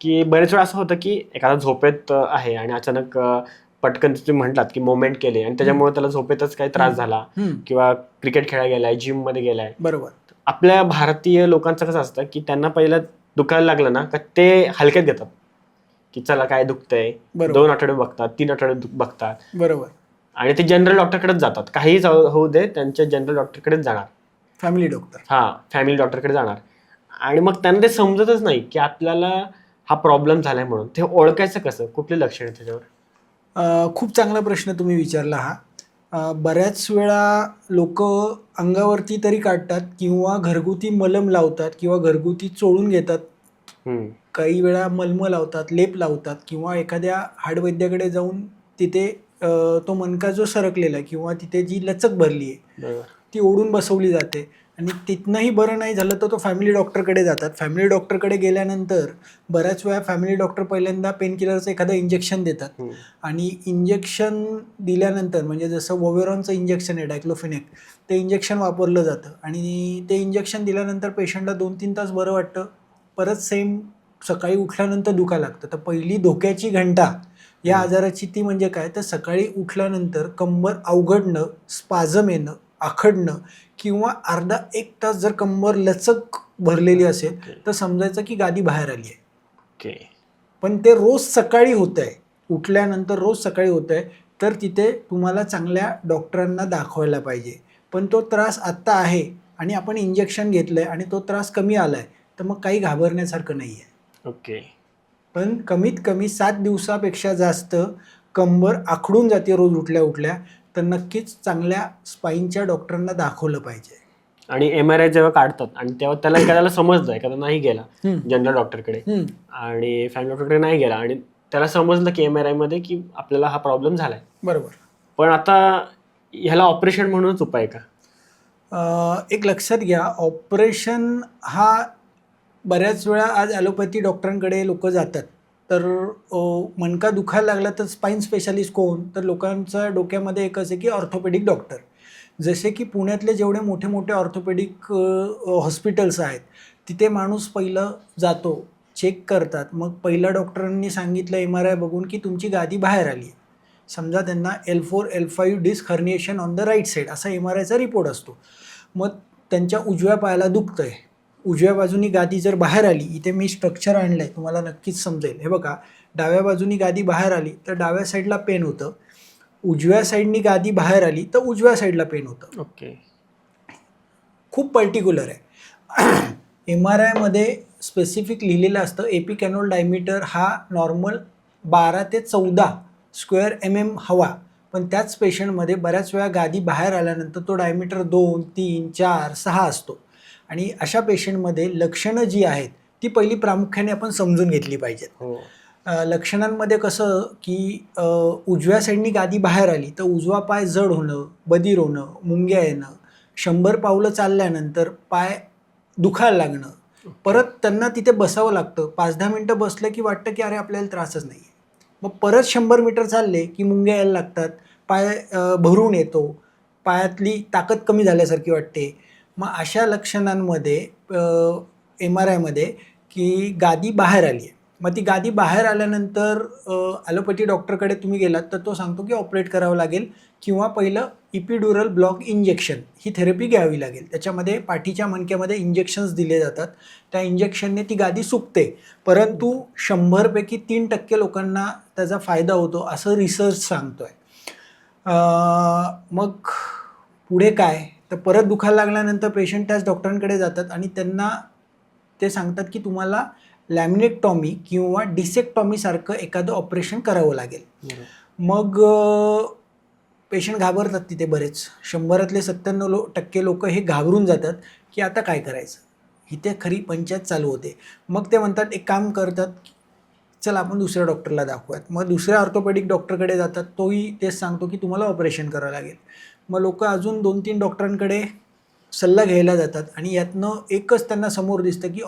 की बरेच वेळा असं होतं की एखादा झोपेत आहे आणि अचानक पटकन तुम्ही म्हटलात की मोमेंट केले आणि त्याच्यामुळे त्याला झोपेतच काही त्रास झाला किंवा क्रिकेट खेळायला गेलाय जिममध्ये गेलाय. बरोबर. आपल्या भारतीय लोकांचं कसं असतं की त्यांना पहिलं दुखायला लागलं ना का ते हलक्यात घेतात. की चला काय दुखतंय. दोन आठवडे बघतात तीन आठवडे बघतात. बरोबर. आणि ते जनरल डॉक्टरकडेच जातात. काहीही जाऊ- होऊ दे त्यांच्या जनरल डॉक्टरकडेच जाणार. फॅमिली डॉक्टर हा फॅमिली डॉक्टरकडे जाणार. आणि मग त्यांना ते समजतच नाही की आपल्याला हा प्रॉब्लेम झालाय म्हणून. ते ओळखायचं कसं? कुठले लक्षण आहे त्याच्यावर? खूप चांगला प्रश्न तुम्ही विचारला हा. बऱ्याच वेळा लोक अंगावरती तरी काढतात किंवा घरगुती मलम लावतात किंवा घरगुती चोळून घेतात. काही वेळा मलम लावतात लेप लावतात किंवा एखाद्या हाडवैद्याकडे जाऊन तिथे तो मणका जो सरकलेला आहे किंवा तिथे जी लचक भरली आहे ती ओढून बसवली जाते. आणि तिथनंही बरं नाही झालं तर तो फॅमिली डॉक्टरकडे जातात. फॅमिली डॉक्टरकडे गेल्यानंतर बऱ्याच वेळा फॅमिली डॉक्टर पहिल्यांदा पेन किलरचं एखादं इंजेक्शन देतात. आणि इंजेक्शन दिल्यानंतर म्हणजे जसं वोवेरॉनचं इंजेक्शन आहे डायक्लोफिनेक ते इंजेक्शन वापरलं जातं. आणि ते इंजेक्शन दिल्यानंतर पेशंटला दोन तीन तास बरं वाटतं. परत सेम सकाळी उठल्यानंतर दुखा लागतं. तर पहिली धोक्याची घंटा या आजाराची ती म्हणजे काय? तर सकाळी उठल्यानंतर कंबर अवघडणं स्पाझम येणं आखडणं किंवा अर्धा एक तास जर कंबर लचक भरलेली असेल. तर समजायचं की गादी बाहेर आली आहे. ओके. पण ते रोज सकाळी होत आहे उठल्यानंतर रोज सकाळी होत आहे तर तिथे तुम्हाला चांगल्या डॉक्टरांना दाखवायला पाहिजे. पण तो त्रास आत्ता आहे आणि आपण इंजेक्शन घेतलं आहे आणि तो त्रास कमी आला आहे तर मग काही घाबरण्यासारखं नाही आहे ओके. पण कमीत कमी सात दिवसापेक्षा जास्त कंबर आखडून जाते रोज उठल्या उठल्या तर नक्कीच चांगल्या स्पाईनच्या डॉक्टरांना दाखवलं पाहिजे. आणि एम आर आय जेव्हा काढतात आणि तेव्हा त्याला एखाद्याला समजलं एखादा नाही गेला. जनरल डॉक्टरकडे आणि फॅमिली डॉक्टरकडे नाही गेला आणि त्याला समजलं की एम आर आयमध्ये की आपल्याला हा प्रॉब्लेम झालाय. बरोबर. पण आता ह्याला ऑपरेशन म्हणूनच उपाय का? एक लक्षात घ्या ऑपरेशन हा बऱ्याच वेळा आज ॲलोपॅथी डॉक्टरांकडे लोक जातात. तर मणका दुखायला लागला तर स्पाईन स्पेशालिस्ट कोण? तर लोकांच्या डोक्यामध्ये एकच आहे की ऑर्थोपेडिक डॉक्टर जसे की पुण्यातले जेवढे मोठे मोठे ऑर्थोपेडिक हॉस्पिटल्स आहेत तिथे माणूस पहिलं जातो चेक करतात. मग पहिल्या डॉक्टरांनी सांगितलं एम आर आय बघून की तुमची गादी बाहेर आली आहे. समजा त्यांना L four L five disc herniation on the right side असा एम आर आयचा रिपोर्ट असतो. मग त्यांच्या उजव्या पायाला दुखतं आहे उजव्या बाजूनी गादी जर बाहेर आली इथे मी स्ट्रक्चर आणलं आहे तुम्हाला नक्कीच समजेल. हे बघा डाव्या बाजूनी गादी बाहेर आली तर डाव्या साईडला पेन होतं. उजव्या साईडनी गादी बाहेर आली तर उजव्या साईडला पेन होतं. ओके खूप पर्टिक्युलर आहे. एम आर आयमध्ये स्पेसिफिक लिहिलेलं असतं एपी कॅनोल डायमीटर हा नॉर्मल बारा ते चौदा स्क्वेअर एम एम हवा. पण त्याच पेशंटमध्ये बऱ्याच वेळा गादी बाहेर आल्यानंतर तो डायमीटर दोन तीन चार सहा असतो. आणि अशा पेशंटमध्ये लक्षणं जी आहेत ती पहिली प्रामुख्याने आपण समजून घेतली पाहिजेत. हो. लक्षणांमध्ये कसं की उजव्या साईडनी गादी बाहेर आली तर उजवा पाय जड होणं बधीर होणं मुंग्या येणं शंभर पावलं चालल्यानंतर पाय दुखायला लागणं. परत त्यांना तिथे बसावं लागतं. पाच दहा मिनटं बसलं की वाटतं की अरे आपल्याला त्रासच नाही आहे मग परत शंभर मीटर चालले की मुंग्या यायला लागतात. पाय भरून येतो. पायातली ताकद कमी झाल्यासारखी वाटते. मग अशा लक्षणांमध्ये एम आर आयमध्ये की गादी बाहेर आली आहे. मग ती गादी बाहेर आल्यानंतर ॲलोपॅथी डॉक्टरकडे तुम्ही गेलात तर तो सांगतो की ऑपरेट करावं लागेल किंवा पहिलं इपिड्युरल ब्लॉक इंजेक्शन ही थेरपी घ्यावी लागेल. त्याच्यामध्ये पाठीच्या मणक्यामध्ये इंजेक्शन्स दिले जातात. त्या इंजेक्शनने ती गादी सुकते. परंतु शंभरपैकी तीन टक्के लोकांना त्याचा फायदा होतो असं रिसर्च सांगतो आहे मग पुढे काय? तर परत दुखायला लागल्यानंतर पेशंट त्याच डॉक्टरांकडे जातात आणि त्यांना ते सांगतात की तुम्हाला लॅमिनेक्टॉमी किंवा डिसेक्टॉमीसारखं एखादं ऑपरेशन करावं लागेल. मग पेशंट घाबरतात तिथे बरेच. शंभरातले सत्त्याण्णव लो टक्के लोक हे घाबरून जातात की आता काय करायचं? इथे खरी पंचायत चालू होते. मग ते म्हणतात एक काम करतात चल आपण दुसऱ्या डॉक्टरला दाखवूयात. मग दुसऱ्या ऑर्थोपेडिक डॉक्टरकडे जातात तोही तेच सांगतो की तुम्हाला ऑपरेशन करावं लागेल. मग लोक अजून दोन तीन डॉक्टरांकडे सल्ला घ्यायला जातात आणि यातनं एकच त्यांना समोर दिसतं की